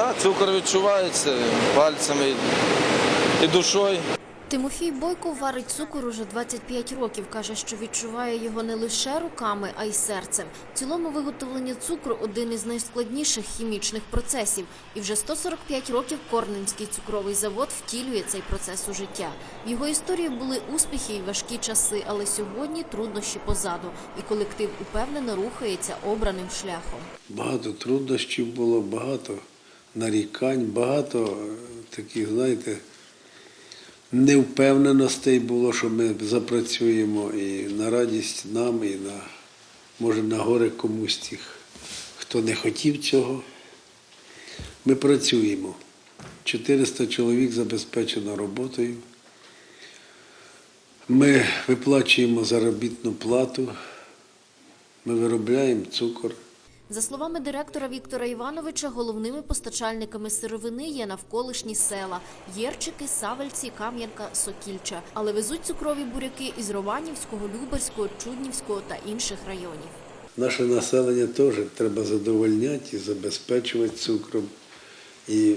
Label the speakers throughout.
Speaker 1: Да, цукор відчувається пальцями і душою.
Speaker 2: Тимофій Бойко варить цукор уже 25 років. Каже, що відчуває його не лише руками, а й серцем. В цілому виготовлення цукру один із найскладніших хімічних процесів. І вже 145 років Корненський цукровий завод втілює цей процес у життя. В його історії були успіхи і важкі часи, але сьогодні труднощі позаду, і колектив упевнено рухається обраним шляхом.
Speaker 3: Багато труднощів було, багато нарікань, багато е, таких, знаєте, невпевненостей було, що ми запрацюємо і на радість нам, і на, може, на горе комусь тих, хто не хотів цього. Ми працюємо. 400 чоловік забезпечено роботою. Ми виплачуємо заробітну плату, ми виробляємо цукор.
Speaker 2: За словами директора Віктора Івановича, головними постачальниками сировини є навколишні села Єрчики, Савельці, Кам'янка, Сокільча. Але везуть цукрові буряки із Романівського, Люберського, Чуднівського та інших районів.
Speaker 3: Наше населення теж треба задовольняти і забезпечувати цукром. І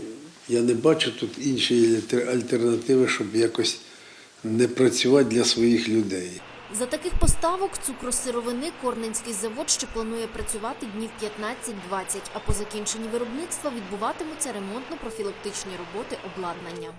Speaker 3: я не бачу тут іншої альтернативи, щоб якось не працювати для своїх людей.
Speaker 2: За таких поставок цукросировини Корненський завод ще планує працювати днів 15-20, а по закінченні виробництва відбуватимуться ремонтно-профілактичні роботи обладнання.